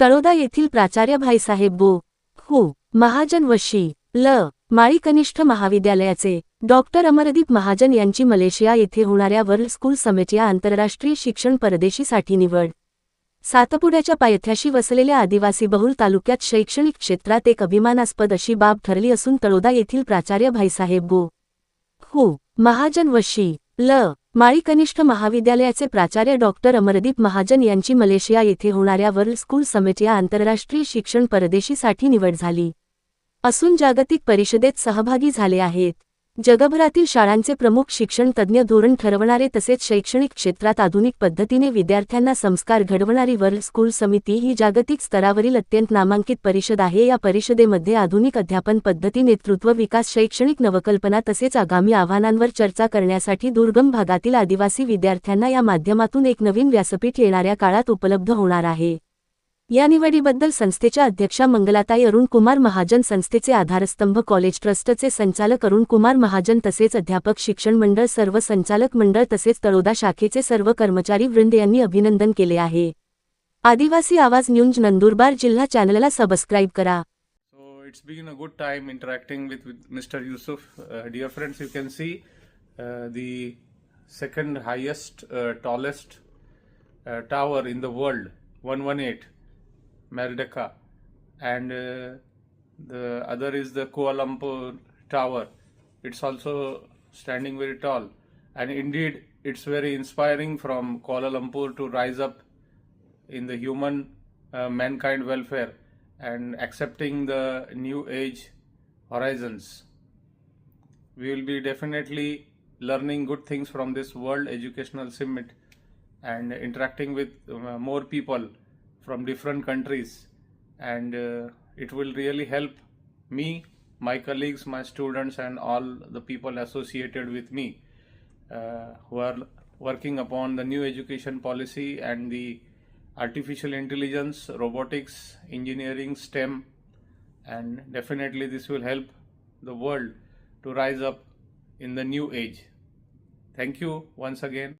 तळोदा येथील प्राचार्य भाईसाहेब बो. हु महाजन वशी. ल. माळी कनिष्ठ महाविद्यालयाचे डॉक्टर अमरदीप महाजन यांची मलेशिया येथे होणाऱ्या वर्ल्ड स्कूल समेट या आंतरराष्ट्रीय शिक्षण परदेशीसाठी निवड. सातपुड्याच्या पायथ्याशी वसलेल्या आदिवासी बहुल तालुक्यात शैक्षणिक क्षेत्रात एक अभिमानास्पद अशी बाब ठरली असून तळोदा येथील प्राचार्य भाईसाहेब गो हु महाजन वशी. ल. माळी कनिष्ठ महाविद्यालयाचे प्राचार्य डॉक्टर अमरदीप महाजन यांची मलेशिया येथे होणाऱ्या वर्ल्ड स्कूल समिट या आंतरराष्ट्रीय शिक्षण परदेशीसाठी निवड झाली. असून जागतिक परिषदेत सहभागी झाले आहेत. जगभरातील शाळांचे प्रमुख शिक्षण तज्ज्ञ धोरण ठरवणारे तसेच शैक्षणिक क्षेत्रात आधुनिक पद्धतीने विद्यार्थ्यांना संस्कार घडवणारी वर्ल्ड स्कूल समिती ही जागतिक स्तरावरील अत्यंत नामांकित परिषद आहे. या परिषदेमध्ये आधुनिक अध्यापन पद्धती नेतृत्व विकास शैक्षणिक नवकल्पना तसेच आगामी आव्हानांवर चर्चा करण्यासाठी दुर्गम भागातील आदिवासी विद्यार्थ्यांना या माध्यमातून एक नवीन व्यासपीठ येणाऱ्या काळात उपलब्ध होणार आहे. या निवडीबद्दल संस्थेच्या अध्यक्षा मंगलाताई अरुण कुमार महाजन संस्थेचे आधारस्तंभ कॉलेज ट्रस्टचे संचालक अरुण कुमार महाजन तसेच अध्यापक शिक्षण मंडळ सर्व संचालक मंडळ तसेच तळोदा शाखेचे सर्व कर्मचारी वृंद यांनी अभिनंदन केले आहे आदिवासी आवाज न्यूज नंदुरबार जिल्हा चॅनलला सबस्क्राईब करा So it's been a good time interacting with, with Mr. Yusuf. Uh, dear friends, you can see uh, the second highest, uh, tallest one tower in the world, 118, Merdeka, and uh, the other is the Kuala Lumpur Tower. It's also standing very tall, and indeed, it's very inspiring from Kuala Lumpur to rise up in the human uh, mankind welfare and accepting the new age horizons. We will be definitely learning good things from this World Educational Summit and interacting with uh, more people from different countries, and uh, it will really help me, my colleagues, my students, and all the people associated with me uh, who are working upon the new education policy and the artificial intelligence, robotics, engineering, STEM, and definitely this will help the world to rise up in the new age. Thank you once again.